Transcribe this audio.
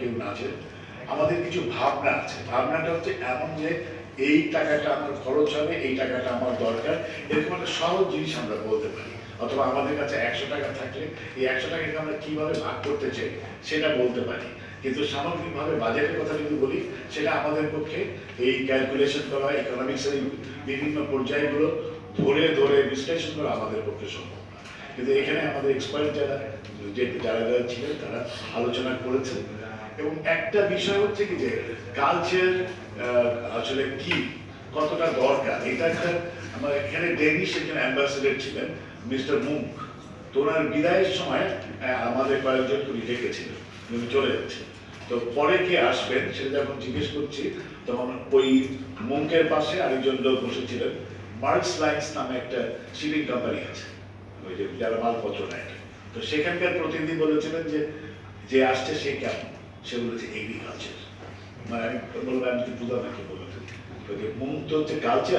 কেউ না আমাদের কিছু ভাবনা আছে। ভাবনাটা হচ্ছে এমন যে, এই টাকাটা আমার খরচ হবে, এই টাকাটা আমার দরকার, এরকম একটা সহজ জিনিস আমরা বলতে পারি। অথবা আমাদের কাছে একশো টাকা থাকলে, এই একশো টাকাকে আমরা কীভাবে ভাগ করতে চাই, সেটা বলতে পারি। কিন্তু সামগ্রিকভাবে বাজেটের কথা যদি বলি, সেটা আমাদের পক্ষে এই ক্যালকুলেশন করা ইকোনমিক্সের বিভিন্ন পর্যায়গুলো ধরে ধরে বিশ্লেষণ করা আমাদের পক্ষে সম্ভব কিন্তু এখানে আমাদের এক্সপার্ট যারা যে যারা যারা ছিলেন, তারা আলোচনা করেছেন। এবং একটা বিষয় হচ্ছে কি যে কালচার আসলে কি, কতটা দরকার? এটা একটা, আমার এখানে ডেনিশ একজন অ্যাম্বাসেডর ছিলেন, মিস্টার মুঙ্ক। তো ওনার বিদায়ের সময় আমাদের কয়েকজন উনি ডেকেছিলেন, উনি চলে যাচ্ছেন। তো পরে কে আসবেন, সেটা যখন জিজ্ঞেস করছি, তখন ওই মুঙ্কের পাশে আরেকজন লোক বসেছিলেন মার্কস লাইন্স নামে একটা শিপিং কোম্পানি আছে। ওই যে যারা মালপত্র নেয়। তো সেখানকার প্রতিনিধি বলেছিলেন যে যে আসছে সে কেমন? সে বলেছে এগ্রিকালচার মানে আমি বললাম, আমি তো বুঝলাম না কি মুঙ্ক হচ্ছে কালচার